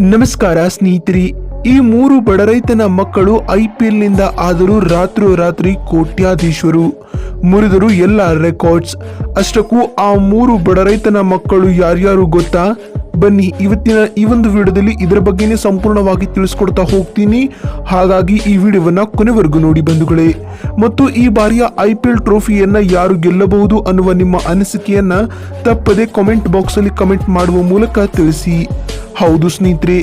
ನಮಸ್ಕಾರ ಸ್ನೇಹಿತರಿ. ಈ ಮೂರು ಬಡ ರೈತನ ಮಕ್ಕಳು ಐ ಪಿ ಎಲ್ನಿಂದ ಆದರೂ ರಾತ್ರೋರಾತ್ರಿ ಕೋಟ್ಯಾಧೀಶರು ಮುರಿದರು ಎಲ್ಲ ರೆಕಾರ್ಡ್ಸ್. ಅಷ್ಟಕ್ಕೂ ಆ ಮೂರು ಬಡ ರೈತನ ಮಕ್ಕಳು ಯಾರ್ಯಾರು ಗೊತ್ತಾ? ಬನ್ನಿ, ಇವತ್ತಿನ ಈ ಒಂದು ವಿಡಿಯೋದಲ್ಲಿ ಇದರ ಬಗ್ಗೆನೇ ಸಂಪೂರ್ಣವಾಗಿ ತಿಳಿಸ್ಕೊಡ್ತಾ ಹೋಗ್ತೀನಿ. ಹಾಗಾಗಿ ಈ ವಿಡಿಯೋವನ್ನ ಕೊನೆವರೆಗೂ ನೋಡಿ ಬಂಧುಗಳೇ. ಮತ್ತು ಈ ಬಾರಿಯ ಐ ಪಿ ಎಲ್ ಟ್ರೋಫಿಯನ್ನ ಯಾರು ಗೆಲ್ಲಬಹುದು ಅನ್ನುವ ನಿಮ್ಮ ಅನಿಸಿಕೆಯನ್ನು ತಪ್ಪದೆ ಕಾಮೆಂಟ್ ಬಾಕ್ಸ್ ಅಲ್ಲಿ ಕಮೆಂಟ್ ಮಾಡುವ ಮೂಲಕ ತಿಳಿಸಿ. ಹೌದು ಸ್ನೇಹಿತರೆ,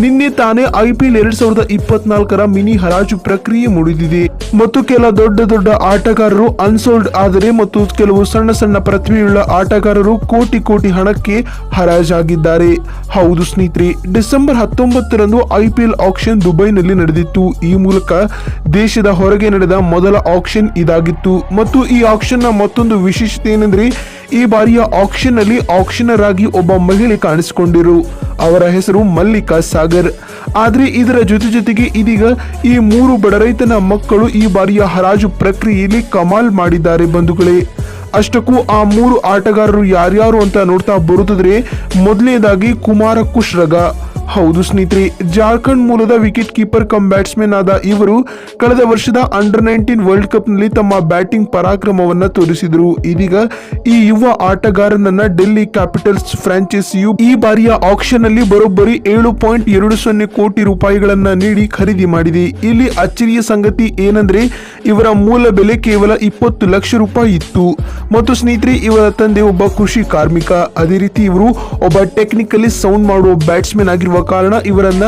ನಿನ್ನೆ ತಾನೇ ಐ ಪಿ ಎಲ್ ಎರಡ್ ಸಾವಿರದ ಇಪ್ಪತ್ನಾಲ್ಕರ ಮಿನಿ ಹರಾಜು ಪ್ರಕ್ರಿಯೆ ಮುಗಿದಿದೆ ಮತ್ತು ಕೆಲ ದೊಡ್ಡ ದೊಡ್ಡ ಆಟಗಾರರು ಅನ್ಸೋಲ್ಡ್ ಆದರೆ ಮತ್ತು ಕೆಲವು ಸಣ್ಣ ಸಣ್ಣ ಪ್ರತಿಭೆಯುಳ್ಳ ಆಟಗಾರರು ಕೋಟಿ ಕೋಟಿ ಹಣಕ್ಕೆ ಹರಾಜಾಗಿದ್ದಾರೆ. ಹೌದು ಸ್ನೇಹಿತರೆ, ಡಿಸೆಂಬರ್ ಹತ್ತೊಂಬತ್ತರಂದು ಐ ಪಿ ಆಕ್ಷನ್ ದುಬೈನಲ್ಲಿ ನಡೆದಿತ್ತು. ಈ ಮೂಲಕ ದೇಶದ ಹೊರಗೆ ನಡೆದ ಮೊದಲ ಆಕ್ಷನ್ ಇದಾಗಿತ್ತು. ಮತ್ತು ಈ ಆಕ್ಷನ್ನ ಮತ್ತೊಂದು ವಿಶೇಷತೆ ಏನೆಂದರೆ, ಈ ಬಾರಿಯ ಆಕ್ಷನ್ನಲ್ಲಿ ಆಕ್ಷನರ್ ಆಗಿ ಒಬ್ಬ ಮಹಿಳೆ ಕಾಣಿಸಿಕೊಂಡಿರು. ಅವರ ಹೆಸರು ಮಲ್ಲಿಕಾ ಸಾಗರ್. ಆದರೆ ಇದರ ಜೊತೆ ಜೊತೆಗೆ ಇದೀಗ ಈ ಮೂರು ಬಡ ರೈತನ ಮಕ್ಕಳು ಈ ಬಾರಿಯ ಹರಾಜು ಪ್ರಕ್ರಿಯೆಯಲ್ಲಿ ಕಮಾಲ್ ಮಾಡಿದ್ದಾರೆ ಬಂಧುಗಳೇ. ಅಷ್ಟಕ್ಕೂ ಆ ಮೂರು ಆಟಗಾರರು ಯಾರ್ಯಾರು ಅಂತ ನೋಡ್ತಾ ಬರುತ್ತಿದ್ರೆ ಮೊದಲನೇದಾಗಿ ಕುಮಾರ ಕುಶ್ರಗ ಹೌದು ಸ್ನೇಹಿತರೆ, ಜಾರ್ಖಂಡ್ ಮೂಲದ ವಿಕೆಟ್ ಕೀಪರ್ ಕಮ್ ಬ್ಯಾಟ್ಸ್ಮನ್ ಆದ ಇವರು ಕಳೆದ ವರ್ಷದ ಅಂಡರ್ ನೈನ್ಟೀನ್ ವರ್ಲ್ಡ್ ಕಪ್ನಲ್ಲಿ ತಮ್ಮ ಬ್ಯಾಟಿಂಗ್ ಪರಾಕ್ರಮವನ್ನು ತೋರಿಸಿದರು. ಇದೀಗ ಈ ಯುವ ಆಟಗಾರನನ್ನ ಡೆಲ್ಲಿ ಕ್ಯಾಪಿಟಲ್ಸ್ ಫ್ರಾಂಚೈಸಿಯು ಈ ಬಾರಿಯ ಆಕ್ಷನ್ ಅಲ್ಲಿ ಬರೋಬ್ಬರಿ ಏಳು ಪಾಯಿಂಟ್ ಎರಡು ಸೊನ್ನೆ ಕೋಟಿ ರೂಪಾಯಿಗಳನ್ನ ನೀಡಿ ಖರೀದಿ ಮಾಡಿದೆ. ಇಲ್ಲಿ ಅಚ್ಚರಿಯ ಸಂಗತಿ ಏನಂದ್ರೆ, ಇವರ ಮೂಲ ಬೆಲೆ ಕೇವಲ ಇಪ್ಪತ್ತು ಲಕ್ಷ ರೂಪಾಯಿ ಇತ್ತು. ಮತ್ತು ಸ್ನೇಹಿತರೆ, ಇವರ ತಂದೆ ಒಬ್ಬ ಕೃಷಿ ಕಾರ್ಮಿಕ. ಅದೇ ರೀತಿ ಇವರು ಒಬ್ಬ ಟೆಕ್ನಿಕಲಿ ಸೌಂಡ್ ಮಾಡುವ ಬ್ಯಾಟ್ಸ್ಮನ್ ಆಗಿರುವ ಕಾರಣ ಇವರನ್ನ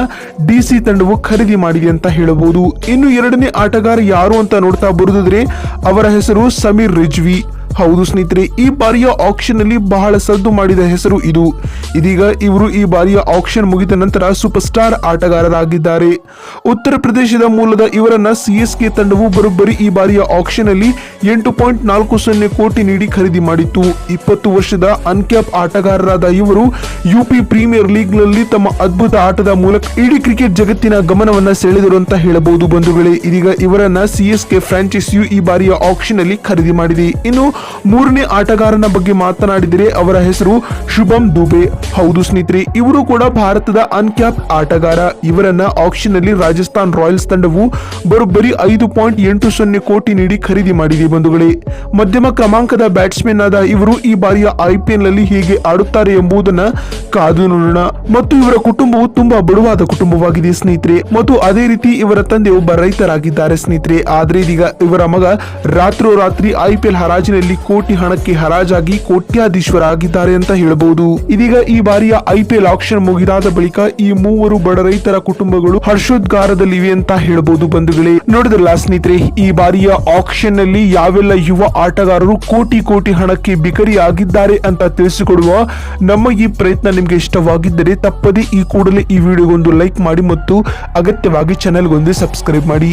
ಡಿಸಿ ತಂಡವು ಖರೀದಿ ಮಾಡಿದೆ ಅಂತ ಹೇಳಬಹುದು. ಇನ್ನು ಎರಡನೇ ಆಟಗಾರ ಯಾರು ಅಂತ ನೋಡ್ತಾ ಬರುದಿದ್ರೆ ಅವರ ಹೆಸರು ಸಮೀರ್ ರಿಜ್ವಿ. ಹೌದು ಸ್ನೇಹಿತರೆ, ಈ ಬಾರಿಯ ಆಕ್ಷನ್ನಲ್ಲಿ ಬಹಳ ಸದ್ದು ಮಾಡಿದ ಹೆಸರು ಇದು. ಇದೀಗ ಇವರು ಈ ಬಾರಿಯ ಆಕ್ಷನ್ ಮುಗಿದ ನಂತರ ಸೂಪರ್ ಸ್ಟಾರ್ ಆಟಗಾರರಾಗಿದ್ದಾರೆ. ಉತ್ತರ ಪ್ರದೇಶದ ಮೂಲದ ಇವರನ್ನ ಸಿಎಸ್ಕೆ ತಂಡವು ಬರೋಬ್ಬರಿ ಈ ಬಾರಿಯ ಆಕ್ಷನ್ ಅಲ್ಲಿ ಎಂಟು ಪಾಯಿಂಟ್ ನಾಲ್ಕು ಸೊನ್ನೆ ಕೋಟಿ ನೀಡಿ ಖರೀದಿ ಮಾಡಿತ್ತು. ಇಪ್ಪತ್ತು ವರ್ಷದ ಅನ್ಕ್ಯಾಪ್ ಆಟಗಾರರಾದ ಇವರು ಯುಪಿ ಪ್ರೀಮಿಯರ್ ಲೀಗ್ನಲ್ಲಿ ತಮ್ಮ ಅದ್ಭುತ ಆಟದ ಮೂಲಕ ಇಡೀ ಕ್ರಿಕೆಟ್ ಜಗತ್ತಿನ ಗಮನವನ್ನ ಸೆಳೆದರು ಅಂತ ಹೇಳಬಹುದು ಬಂಧುಗಳೇ. ಇದೀಗ ಇವರನ್ನ ಸಿಎಸ್ಕೆ ಫ್ರಾಂಚೈಸಿಯು ಈ ಬಾರಿಯ ಆಕ್ಷನ್ ಅಲ್ಲಿ ಖರೀದಿ ಮಾಡಿದೆ. ಇನ್ನು ಮೂರನೇ ಆಟಗಾರನ ಬಗ್ಗೆ ಮಾತನಾಡಿದರೆ ಅವರ ಹೆಸರು ಶುಭಂ ದುಬೆ. ಹೌದು ಸ್ನೇಹಿತರೆ, ಇವರು ಕೂಡ ಭಾರತದ ಅನ್ಕ್ಯಾಪ್ ಆಟಗಾರ. ಇವರನ್ನ ಆಕ್ಷನ್ ಅಲ್ಲಿ ರಾಜಸ್ಥಾನ್ ರಾಯಲ್ಸ್ ತಂಡವು ಬರೋಬ್ಬರಿ ಐದು ಪಾಯಿಂಟ್ ಎಂಟು ಸೊನ್ನೆ ಕೋಟಿ ನೀಡಿ ಖರೀದಿ ಮಾಡಿದೆ ಬಂಧುಗಳೇ. ಮಧ್ಯಮ ಕ್ರಮಾಂಕದ ಬ್ಯಾಟ್ಸ್ಮನ್ ಆದ ಇವರು ಈ ಬಾರಿಯ ಐಪಿಎಲ್ನಲ್ಲಿ ಹೇಗೆ ಆಡುತ್ತಾರೆ ಎಂಬುದನ್ನ ಕಾದು ನೋಡೋಣ. ಮತ್ತು ಇವರ ಕುಟುಂಬವು ತುಂಬಾ ಬಡವಾದ ಕುಟುಂಬವಾಗಿದೆ ಸ್ನೇಹಿತರೆ. ಮತ್ತು ಅದೇ ರೀತಿ ಇವರ ತಂದೆ ಒಬ್ಬ ರೈತರಾಗಿದ್ದಾರೆ ಸ್ನೇಹಿತರೆ. ಆದ್ರೆ ಇದೀಗ ಇವರ ಮಗ ರಾತ್ರೋರಾತ್ರಿ ಐಪಿಎಲ್ ಹರಾಜಿನಲ್ಲಿ ಕೋಟಿ ಹಣಕ್ಕೆ ಹರಾಜಾಗಿ ಕೋಟ್ಯಾಧೀಶ್ವರಾಗಿದ್ದಾರೆ ಅಂತ ಹೇಳಬಹುದು. ಇದೀಗ ಈ ಬಾರಿಯ ಐಪಿಎಲ್ ಆಕ್ಷನ್ ಮುಗಿದಾದ ಬಳಿಕ ಈ ಮೂವರು ಬಡ ರೈತರ ಕುಟುಂಬಗಳು ಹರ್ಷೋದ್ಗಾರದಲ್ಲಿವೆ ಅಂತ ಹೇಳಬಹುದು ಬಂಧುಗಳೇ. ನೋಡಿದ್ರಲ್ಲ ಸ್ನೇಹಿತರೆ, ಈ ಬಾರಿಯ ಆಕ್ಷನ್ನಲ್ಲಿ ಯಾವೆಲ್ಲ ಯುವ ಆಟಗಾರರು ಕೋಟಿ ಕೋಟಿ ಹಣಕ್ಕೆ ಬಿಕರಿ ಆಗಿದ್ದಾರೆ ಅಂತ ತಿಳಿಸಿಕೊಡುವ ನಮ್ಮ ಈ ಪ್ರಯತ್ನ ನಿಮ್ಗೆ ಇಷ್ಟವಾಗಿದ್ದರೆ ತಪ್ಪದೇ ಈ ಕೂಡಲೇ ಈ ವಿಡಿಯೋಗೊಂದು ಲೈಕ್ ಮಾಡಿ ಮತ್ತು ಅಗತ್ಯವಾಗಿ ಚಾನೆಲ್ಗೊಂದು ಸಬ್ಸ್ಕ್ರೈಬ್ ಮಾಡಿ.